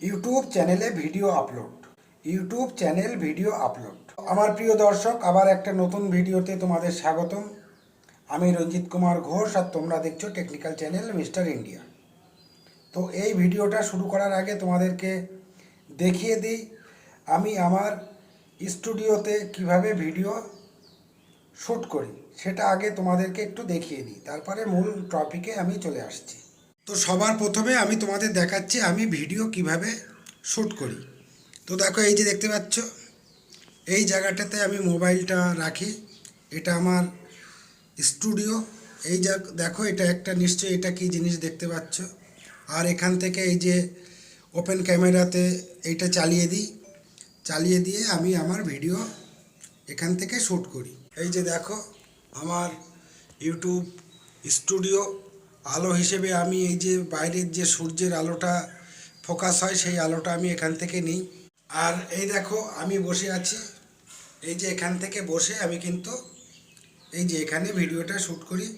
YouTube চ্যানেলে video upload. YouTube channel video upload. আমার প্রিয় দর্শক, আবার একটা নতুন ভিডিওতে তোমাদের স্বাগতম। আমি রঞ্জিত কুমার ঘোষ আর তোমরা দেখছ টেকনিক্যাল চ্যানেল মিস্টার ইন্ডিয়া। তো এই ভিডিওটা শুরু করার আগে তোমাদেরকে দেখিয়ে দিই, আমি আমার স্টুডিওতে কীভাবে ভিডিও শ্যুট করি, সেটা আগে তোমাদেরকে একটু দেখিয়ে দিই। তারপরে মূল টপিকে আমি চলে আসছি। তো সবার প্রথমে আমি তোমাদের দেখাচ্ছি, আমি ভিডিও কীভাবে শ্যুট করি। তো দেখো, এই যে দেখতে পাচ্ছ, এই জায়গাটাতে আমি মোবাইলটা রাখি, এটা আমার স্টুডিও এই যা, দেখো, এটা একটা নিশ্চয়ই এটা কি জিনিস দেখতে পাচ্ছ। আর এখান থেকে এই যে ওপেন ক্যামেরাতে এইটা চালিয়ে দিই, চালিয়ে দিয়ে আমি আমার ভিডিও এখান থেকে শ্যুট করি। এই যে দেখো, আমার ইউটিউব স্টুডিও আলো হিসেবে আমি এই যে বাইরের যে সূর্যের আলোটা ফোকাস হয়, সেই আলোটা আমি এখান থেকে নিই। আর এই দেখো, আমি বসে আছি। এই যে এখান থেকে বসে আমি কিন্তু এই যে এখানে ভিডিওটা শ্যুট করি।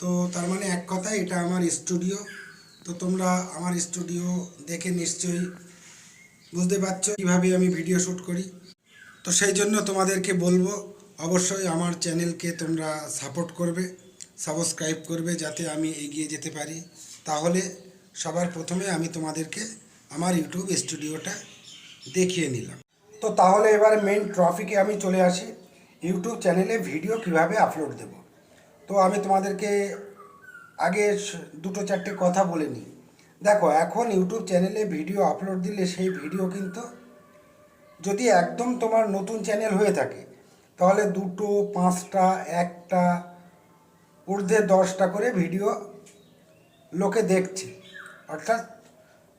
তো তার মানে এক কথা এটা আমার স্টুডিও। তো তোমরা আমার স্টুডিও দেখে নিশ্চয়ই বুঝতে পারছ কীভাবে আমি ভিডিও শ্যুট করি। তো সেই জন্য তোমাদেরকে বলব, অবশ্যই আমার চ্যানেলকে তোমরা সাপোর্ট করবে। সাবস্ক্রাইব করবে যাতে আমি এগিয়ে যেতে পারি। তাহলে সবার প্রথমে আমি তোমাদেরকে আমার ইউটিউব স্টুডিওটা দেখিয়ে নিলাম। তো তাহলে এবার মেন ট্রফিকে আমি চলে আসি। ইউটিউব চ্যানেলে ভিডিও কীভাবে আপলোড দেব? তো আমি তোমাদেরকে আগে দুটো চারটে কথা বলে নিই। দেখো, এখন ইউটিউব চ্যানেলে ভিডিও আপলোড দিলে সেই ভিডিও কিন্তু যদি একদম তোমার নতুন চ্যানেল হয়ে থাকে, তাহলে দুটো, পাঁচটা, একটা ঊর্ধ্বে দশটা করে ভিডিও লোকে দেখছে। অর্থাৎ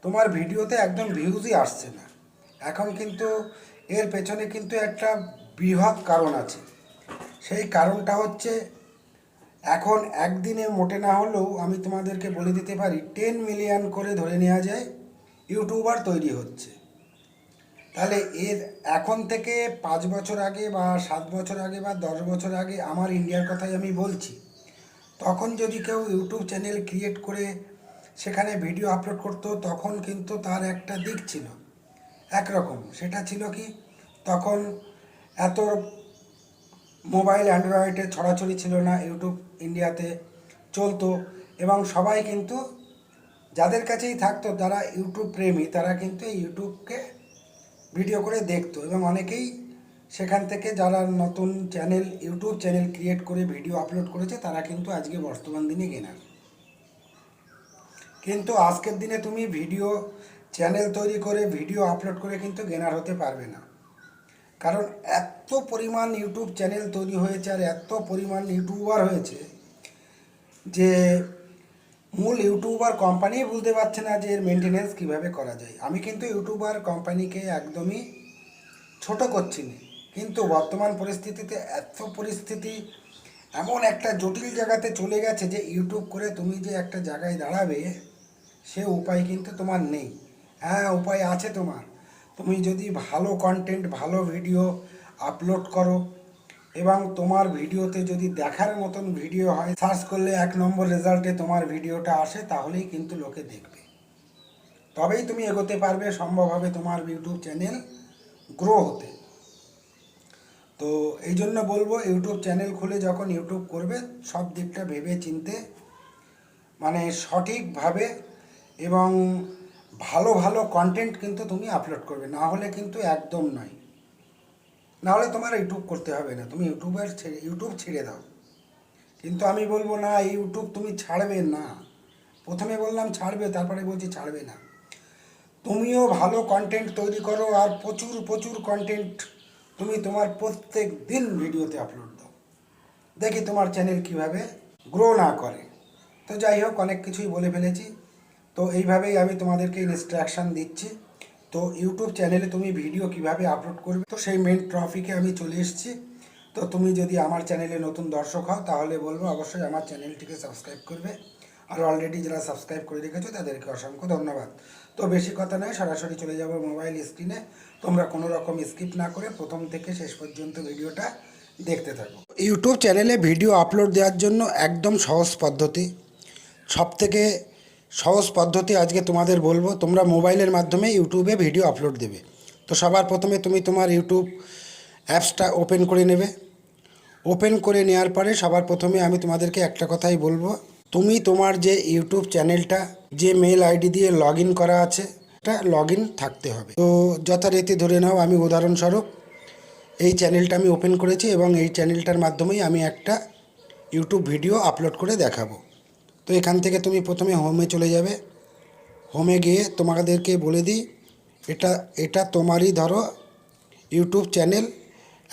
তোমার ভিডিওতে একদম ভিউজই আসছে না। এখন কিন্তু এর পেছনে কিন্তু একটা বৃহৎ কারণ আছে। সেই কারণটা হচ্ছে এখন একদিনে মোটে না হলেও আমি তোমাদেরকে বলে দিতে পারি টেন মিলিয়ন করে ধরে নেওয়া যায় ইউটিউবার তৈরি হচ্ছে। তাহলে এর এখন থেকে পাঁচ বছর আগে বা সাত বছর আগে বা দশ বছর আগে আমার ইন্ডিয়ার কথাই আমি বলছি। তখন যদি কেউ ইউটিউব চ্যানেল ক্রিয়েট করে সেখানে ভিডিও আপলোড করতো, তখন কিন্তু তার একটা দিক ছিল। একরকম। সেটা ছিল কি? তখন এত মোবাইল অ্যান্ড্রয়েডে ছড়াছড়ি ছিল না, ইউটিউব ইন্ডিয়াতে চলতো এবং সবাই কিন্তু যাদের কাছেই থাকতো, যারা ইউটিউব প্রেমী, তারা কিন্তু ইউটিউবকে ভিডিও করে দেখতো এবং অনেকেই সেখান থেকে যারা নতুন চ্যানেল, ইউটিউব চ্যানেল ক্রিয়েট করে ভিডিও আপলোড করেছে, তারা কিন্তু আজকে বর্তমান দিনে গেনার কিন্তু আজকের দিনে তুমি ভিডিও চ্যানেল তৈরি করে ভিডিও আপলোড করে কিন্তু গেনার হতে পারবে না। কারণ এত পরিমাণ ইউটিউব চ্যানেল তৈরি হয়েছে আর এত পরিমাণ ইউটিউবার হয়েছে যে মূল ইউটিউবার কোম্পানি বুঝতে পারছে না যে এর মেনটেনেন্স কীভাবে করা যায়। আমি কিন্তু ইউটিউবার কোম্পানিকে একদমই ছোট করছি না। কিন্তু বর্তমান পরিস্থিতিতে এত পরিস্থিতি, এমন একটা জটিল জায়গাতে চলে গেছে যে ইউটিউব করে তুমি যে একটা জায়গায় দাঁড়াবে, সে উপায় কিন্তু তোমার নেই। হ্যাঁ উপায় আছে তোমার। তুমি যদি ভালো কন্টেন্ট ভালো ভিডিও আপলোড করো এবং তোমার ভিডিওতে যদি দেখার মতন ভিডিও হয় সার্চ করলে এক নম্বর রেজাল্টে তোমার ভিডিওটা আসে, তাহলেই কিন্তু লোকে দেখবে। তবেই তুমি এগোতে পারবে, সম্ভব হবে তোমার ইউটিউব চ্যানেল গ্রো হতে। তো এই জন্য বলব ইউটিউব চ্যানেল খুলে যখন ইউটিউব করবে, সব দিকটা ভেবে চিনতে মানে সঠিকভাবে এবং ভালো ভালো কন্টেন্ট কিন্তু তুমি আপলোড করবে। না হলে কিন্তু একদম নয়। না হলে তোমার ইউটিউব করতে হবে না। তুমি ইউটিউবের ছেড়ে ইউটিউব ছেড়ে দাও। কিন্তু আমি বলব না ইউটিউব তুমি ছাড়বে না। প্রথমে বললাম ছাড়বে, তারপরে বলছি ছাড়বে না। তুমিও ভালো কন্টেন্ট তৈরি করো আর প্রচুর প্রচুর কন্টেন্ট তুমি তোমার প্রত্যেক দিন ভিডিওতে আপলোড দাও। দেখি তোমার চ্যানেল কীভাবে গ্রো না করে। তো যাই হোক, অনেক কিছুই বলে ফেলেছি। তো এইভাবেই আমি তোমাদেরকে ইনস্ট্রাকশান দিচ্ছি। তো ইউটিউব চ্যানেলে তুমি ভিডিও কীভাবে আপলোড করবে? তো সেই মেন ট্রফিকে আমি চলে এসেছি। তো তুমি যদি আমার চ্যানেলে নতুন দর্শক হও, তাহলে বলব অবশ্যই আমার চ্যানেলটিকে সাবস্ক্রাইব করবে। আর অলরেডি যারা সাবস্ক্রাইব করে রেখেছো, তাদেরকে অসংখ্য ধন্যবাদ। তো বেশি কথা নয়, সরাসরি চলে যাব মোবাইল স্ক্রিনে তোমরা কোনো রকম স্কিপ না করে প্রথম থেকে শেষ পর্যন্ত ভিডিওটা দেখতে থাকো। ইউটিউব চ্যানেলে ভিডিও আপলোড দেওয়ার জন্য একদম সহজ পদ্ধতি। সব থেকে সহজ পদ্ধতি আজকে তোমাদের বলব, তোমরা মোবাইলের মাধ্যমে ইউটিউবে ভিডিও আপলোড দেবে। তো সবার প্রথমে তুমি তোমার ইউটিউব অ্যাপসটা ওপেন করে নেবে। ওপেন করে নেওয়ার পরে সবার প্রথমে আমি তোমাদেরকে একটা কথাই বলব তুমি তোমার যে ইউটিউব চ্যানেলটা, যে মেল আইডি দিয়ে লগ করা আছে, এটা লগ থাকতে হবে। তো যথারীতি ধরে নাও, আমি উদাহরণস্বরূপ, এই চ্যানেলটা আমি ওপেন করেছি এবং এই চ্যানেলটার মাধ্যমেই আমি একটা ইউটিউব ভিডিও আপলোড করে দেখাবো। তো এখান থেকে তুমি প্রথমে হোমে চলে যাবে। হোমে গিয়ে তোমাদেরকে বলে দিই, এটা এটা তোমারই ধরো ইউটিউব চ্যানেল।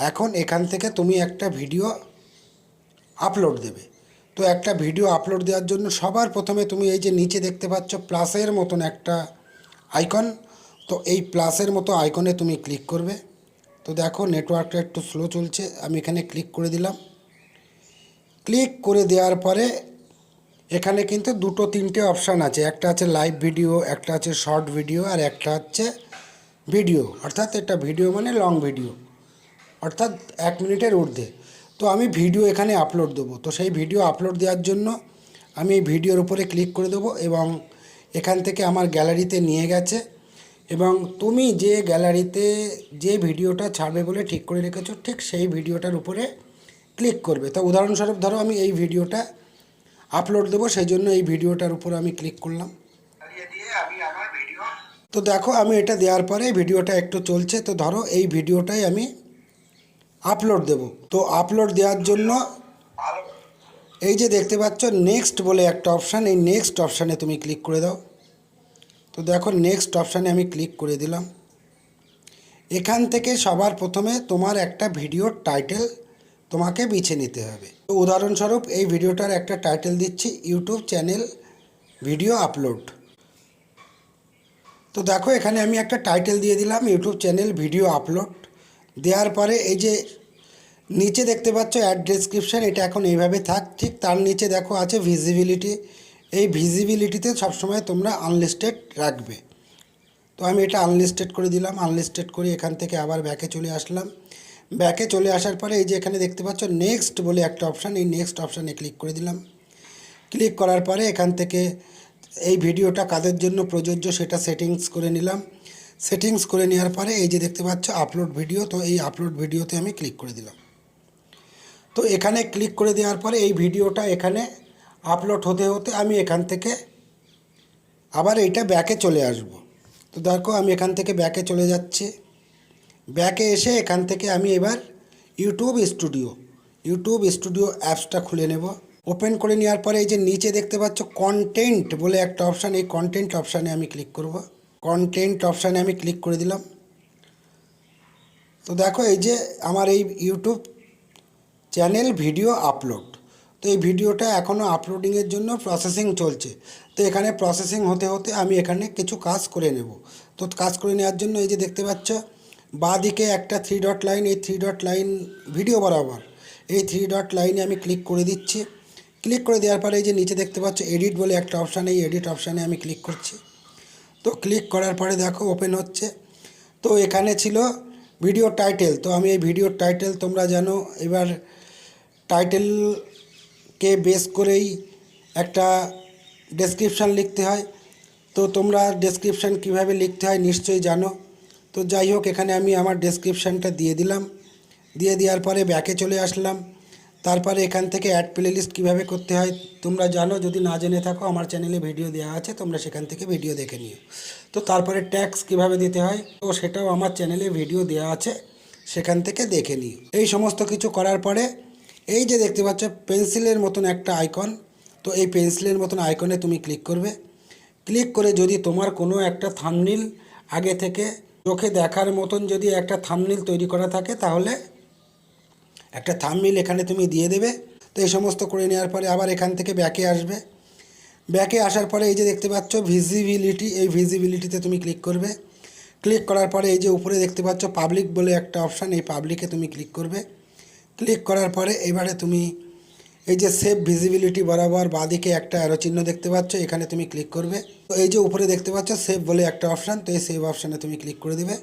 এখন এখান থেকে তুমি একটা ভিডিও আপলোড দেবে। তো একটা ভিডিও আপলোড দেওয়ার জন্য সবার প্রথমে তুমি এই যে নিচে দেখতে পাচ্ছ প্লাসের মতন একটা আইকন তো এই প্লাসের মতো আইকনে তুমি ক্লিক করবে। তো দেখো নেটওয়ার্কটা একটু স্লো চলছে, আমি এখানে ক্লিক করে দিলাম। ক্লিক করে দেওয়ার পরে এখানে কিন্তু দুটো তিনটে অপশান আছে, একটা আছে লাইভ ভিডিও একটা আছে শর্ট ভিডিও আর একটা হচ্ছে ভিডিও অর্থাৎ এটা ভিডিও মানে লং ভিডিও অর্থাৎ এক মিনিটের ঊর্ধ্বে। তো আমি ভিডিও এখানে আপলোড দেবো। তো সেই ভিডিও আপলোড দেওয়ার জন্য আমি এই ভিডিওর উপরে ক্লিক করে দেবো এবং এখান থেকে আমার গ্যালারিতে নিয়ে গেছে। এবং তুমি যে গ্যালারিতে যে ভিডিওটা ছাড়বে বলে ঠিক করে রেখেছো, ঠিক সেই ভিডিওটার উপরে ক্লিক করবে। তো উদাহরণস্বরূপ ধরো আমি এই ভিডিওটা আপলোড দেবো, সেই জন্য এই ভিডিওটার উপরে আমি ক্লিক করলাম। তো দেখো আমি এটা দেওয়ার পরে ভিডিওটা একটু চলছে। তো ধরো এই ভিডিওটাই আমি আপলোড দেব। তো আপলোড দেওয়ার জন্য এই যে দেখতে পাচ্ছ নেক্সট বলে একটা অপশান এই নেক্সট অপশানে তুমি ক্লিক করে দাও। তো দেখো নেক্সট অপশানে আমি ক্লিক করে দিলাম। এখান থেকে সবার প্রথমে তোমার একটা ভিডিওর টাইটেল তোমাকে বেছে নিতে হবে। তো উদাহরণস্বরূপ, এই ভিডিওটার একটা টাইটেল দিচ্ছি, ইউটিউব চ্যানেল ভিডিও আপলোড তো দেখো, এখানে আমি একটা টাইটেল দিয়ে দিলাম, ইউটিউব চ্যানেল ভিডিও আপলোড দেওয়ার পরে এই যে নিচে দেখতে পাচ্ছ অ্যাড ডেসক্রিপশান এটা এখন এইভাবে থাক। ঠিক তার নিচে দেখো আছে ভিজিবিলিটি এই ভিজিবিলিটিতে সবসময় তোমরা আনলিস্টেড রাখবে। তো আমি এটা আনলিস্টেড করে দিলাম। আনলিস্টেড করে এখান থেকে আবার ব্যাকে চলে আসলাম। ব্যাকে চলে আসার পরে এই যে এখানে দেখতে পাচ্ছ নেক্সট বলে একটা অপশান এই নেক্সট অপশানে ক্লিক করে দিলাম। ক্লিক করার পরে এখান থেকে এই ভিডিওটা কাদের জন্য প্রযোজ্য সেটা সেটিংস করে নিলাম। সেটিংস করে নেওয়ার পরে এই যে দেখতে পাচ্ছ আপলোড ভিডিও তো এই আপলোড ভিডিওতে আমি ক্লিক করে দিলাম। তো এখানে ক্লিক করে দেওয়ার পরে এই ভিডিওটা এখানে আপলোড হতে হতে আমি এখান থেকে আবার এইটা ব্যাকে চলে আসব। তো দেখো আমি এখান থেকে ব্যাকে চলে যাচ্ছি। ব্যাকে এসে এখান থেকে আমি এবার ইউটিউব স্টুডিও ইউটিউব স্টুডিও অ্যাপসটা খুলে নেব। ওপেন করে নেওয়ার পরে এই যে নিচে দেখতে পাচ্ছ কন্টেন্ট বলে একটা অপশান এই কন্টেন্ট অপশানে আমি ক্লিক করব। কন্টেন্ট অপশানে আমি ক্লিক করে দিলাম। তো দেখো এই যে আমার এই ইউটিউব চ্যানেল ভিডিও আপলোড তো এই ভিডিওটা এখনও আপলোডিংয়ের জন্য প্রসেসিং চলছে। তো এখানে প্রসেসিং হতে হতে আমি এখানে কিছু কাজ করে নেব। তো কাজ করে নেওয়ার জন্য এই যে দেখতে পাচ্ছ বাঁ দিকে একটা থ্রি ডট লাইন এই থ্রি ডট লাইন ভিডিও বরাবর। এই থ্রি ডট লাইনে আমি ক্লিক করে দিচ্ছি। ক্লিক করে দেওয়ার পরে এই যে নিচে দেখতে পাচ্ছ এডিট বলে একটা অপশান এই এডিট অপশানে আমি ক্লিক করছি। তো ক্লিক করার পরে দেখো ওপেন হচ্ছে। তো এখানে ছিল ভিডিও টাইটেল তো আমি এই ভিডিও টাইটেল তোমরা জানো, এবার টাইটেলকে বেস করেই একটা ডেসক্রিপশান লিখতে হয়। তো তোমরা ডেসক্রিপশান কীভাবে লিখতে হয় নিশ্চয়ই জানো। তো যাই হোক, এখানে আমি আমার ডেসক্রিপশানটা দিয়ে দিলাম। দিয়ে দেওয়ার পরে ব্যাকে চলে আসলাম। তারপরে এখান থেকে অ্যাড প্লে লিস্ট কীভাবে করতে হয় তোমরা জানো, যদি না জেনে থাকো, আমার চ্যানেলে ভিডিও দেওয়া আছে, তোমরা সেখান থেকে ভিডিও দেখে নিও। তো তারপরে ট্যাক্স কীভাবে দিতে হয়, তো সেটাও আমার চ্যানেলে ভিডিও দেওয়া আছে, সেখান থেকে দেখে নিও। এই সমস্ত কিছু করার পরে, এই যে দেখতে পাচ্ছ পেন্সিলের মতন একটা আইকন তো এই পেন্সিলের মতন আইকনে তুমি ক্লিক করবে। ক্লিক করে যদি তোমার কোনো একটা থামনিল আগে থেকে চোখে দেখার মতন যদি একটা থামনিল তৈরি করা থাকে, তাহলে একটা থামনিল এখানে তুমি দিয়ে দেবে। তো এই সমস্ত করে নেওয়ার পরে আবার এখান থেকে ব্যাকে আসবে। ব্যাকে আসার পরে এই যে দেখতে পাচ্ছ ভিজিবিলিটি এই ভিজিবিলিটিতে তুমি ক্লিক করবে। ক্লিক করার পরে এই যে উপরে দেখতে পাচ্ছ পাবলিক বলে একটা অপশান এই পাবলিকে তুমি ক্লিক করবে। ক্লিক করার পরে এবারে তুমি এই যে সেভ ভিজিবিলিটি বরাবর বাঁদিকে একটা অ্যারো চিহ্ন দেখতে পাচ্ছ, এখানে তুমি ক্লিক করবে। তো এই যে উপরে দেখতে পাচ্ছ সেভ বলে একটা অপশান তো এই সেভ অপশানে তুমি ক্লিক করে দেবে।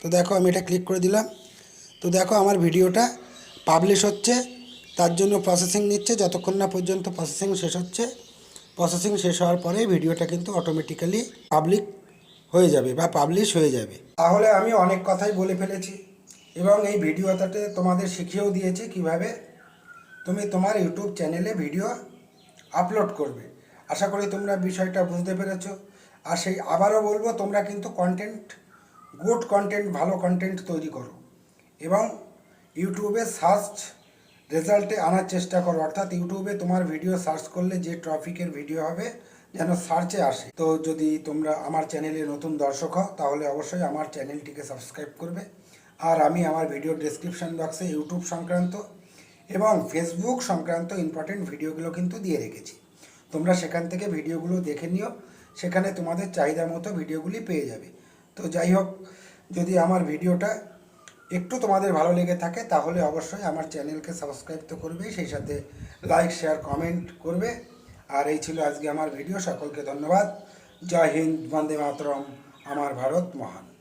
তো দেখো আমি এটা ক্লিক করে দিলাম। তো দেখো আমার ভিডিওটা পাবলিশ হচ্ছে, তার জন্য প্রসেসিং নিচ্ছে, যতক্ষণ না পর্যন্ত প্রসেসিং শেষ হচ্ছে প্রসেসিং শেষ হওয়ার পরে ভিডিওটা কিন্তু অটোমেটিক্যালি পাবলিক হয়ে যাবে বা পাবলিশ হয়ে যাবে। তাহলে আমি অনেক কথাই বলে ফেলেছি এবং এই ভিডিওটাতে তোমাদের শিখিয়েও দিয়েছি কীভাবে তুমি তোমার ইউটিউব চ্যানেলে ভিডিও আপলোড করবে। আশা করি তোমরা বিষয়টা বুঝতে পেরেছ। আর সেই আবারও বলব, তোমরা কিন্তু কন্টেন্ট গুড কন্টেন্ট ভালো কন্টেন্ট তৈরি করো। এবং ইউটিউবে সার্চ রেজাল্টে আনার চেষ্টা করো। অর্থাৎ ইউটিউবে তোমার ভিডিও সার্চ করলে যে ট্রফিকের ভিডিও হবে, যেন সার্চে আসে। তো যদি তোমরা আমার চ্যানেলে নতুন দর্শক হও, তাহলে অবশ্যই আমার চ্যানেলটিকে সাবস্ক্রাইব করবে। আর আমি আমার ভিডিও ডেসক্রিপশন বক্সে ইউটিউব সংক্রান্ত এবং ফেসবুক সংক্রান্ত ইম্পর্টেন্ট ভিডিওগুলো কিন্তু দিয়ে রেখেছি। তোমরা সেখান থেকে ভিডিওগুলো দেখে নিও। সেখানে তোমাদের চাহিদা মতো ভিডিওগুলি পেয়ে যাবে। তো যাই হোক, যদি আমার ভিডিওটা একটু তোমাদের ভালো লেগে থাকে, তাহলে অবশ্যই আমার চ্যানেলকে সাবস্ক্রাইব তো করবে, সেই সাথে লাইক শেয়ার কমেন্ট করবে। আর এই ছিল আজকে আমার ভিডিও সকলকে ধন্যবাদ। জয় হিন্দ, বন্দে মাতরম, আমার ভারত মহান।